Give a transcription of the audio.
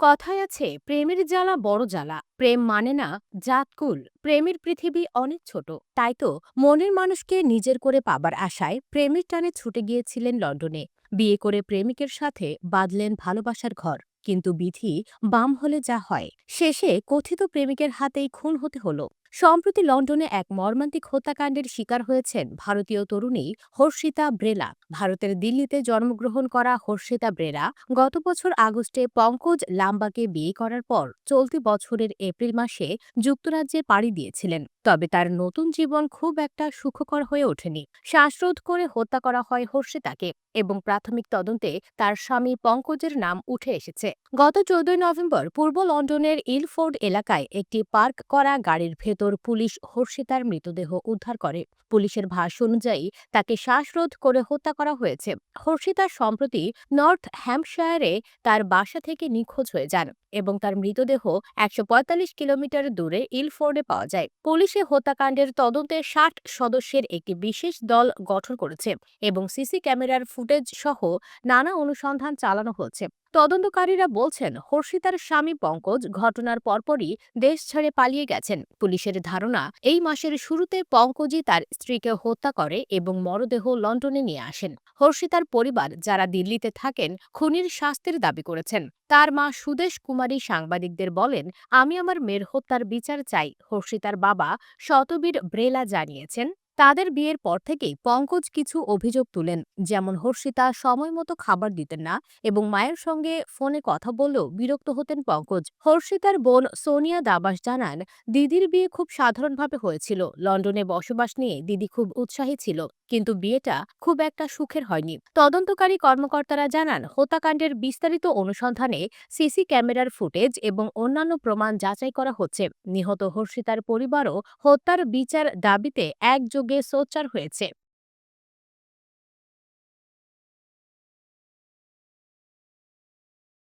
কথায় আছে, প্রেমের জ্বালা বড় জ্বালা। প্রেম মানে না জাতকুল প্রেমের পৃথিবী অনেক ছোট। তাই তো, মনের মানুষকে নিজের করে পাবার আশায় প্রেমের টানে ছুটে গিয়েছিলেন লন্ডনে। বিয়ে করে প্রেমিকের সাথে বাঁধলেন ভালোবাসার ঘর। কিন্তু বিধি বাম হলে যা হয়। শেষে কথিত প্রেমিকের হাতেই খুন হতে হলো। সম্প্রতি লন্ডনে এক মর্মান্তিক হত্যাকাণ্ডের শিকার হয়েছেন ভারতীয় তরুণী হর্ষিতা ব্রেলা। ভারতের দিল্লিতে জন্মগ্রহণ করা হর্ষিতা ব্রেলা গত বছর আগস্টে পঙ্কজ লাম্বাকে বিয়ে করার পর চলতি বছরের এপ্রিল মাসে যুক্তরাজ্যে পাড়ি দিয়েছিলেন। তবে তার নতুন জীবন খুব একটা সুখকর হয়ে ওঠেনি। শ্বাসরোধ করে হত্যা করা হয় হর্ষিতাকে এবং প্রাথমিক তদন্তে তার স্বামী পঙ্কজের নাম উঠে এসেছে। গত চৌদ্দই নভেম্বর পূর্ব লন্ডনের ইলফোর্ড এলাকায় একটি পার্ক করা গাড়ির ভেতর পুলিশ হর্ষিতার মৃতদেহ উদ্ধার করে। পুলিশের ভাষ্য অনুযায়ী তাকে শ্বাসরোধ করে হত্যা করা হয়েছে। হর্ষিতা সম্প্রতি নর্থ হ্যাম্পশায়ারে তার বাসা থেকে নিখোঁজ হয়ে যান এবং তার মৃতদেহ একশো পঁয়তাল্লিশ কিলোমিটার দূরে ইলফোর্ডে পাওয়া যায়। পুলিশে হত্যাকাণ্ডের তদন্তে ষাট সদস্যের একটি বিশেষ দল গঠন করেছে এবং সিসি ক্যামেরার ফুটেজ সহ নানা অনুসন্ধান চালানো হচ্ছে তদন্তকারীরা বলছেন, হর্ষিতার স্বামী পঙ্কজ ঘটনার পরপরই দেশ ছেড়ে পালিয়ে গেছেন। পুলিশের ধারণা, এই মাসের শুরুতে পঙ্কজই তার স্ত্রীকে হত্যা করে এবং মরদেহ লন্ডনে নিয়ে আসেন। হর্ষিতার পরিবার যারা দিল্লিতে থাকেন, খুনির শাস্তির দাবি করেছেন। তার মা সুদেশ কুমারী সাংবাদিকদের বলেন, আমি আমার মেয়ের হত্যার বিচার চাই। হর্ষিতার বাবা শতবীর ব্রেলা জানিয়েছেন তাদের বিয়ের পর থেকেই পঙ্কজ কিছু অভিযোগ তুলেন, যেমন হর্ষিতা সময় মতো খাবার দিতেন না এবং মায়ের সঙ্গে ফোনে কথা বললেও বিরক্ত হতেন পঙ্কজ। হর্ষিতার বোন সোনিয়া দাবাস জানান, দিদির বিয়ে খুব সাধারণভাবে হয়েছিল। লন্ডনে বসবাস নিয়ে দিদি খুব উৎসাহী ছিল। কিন্তু বিয়েটা খুব একটা সুখের হয়নি। তদন্তকারী কর্মকর্তারা জানান, হত্যাকাণ্ডের বিস্তারিত অনুসন্ধানে সিসি ক্যামেরার ফুটেজ এবং অন্যান্য প্রমাণ যাচাই করা হচ্ছে। নিহত হর্ষিতার পরিবারও হত্যার বিচার দাবিতে একযোগে সোচ্চার হয়েছে।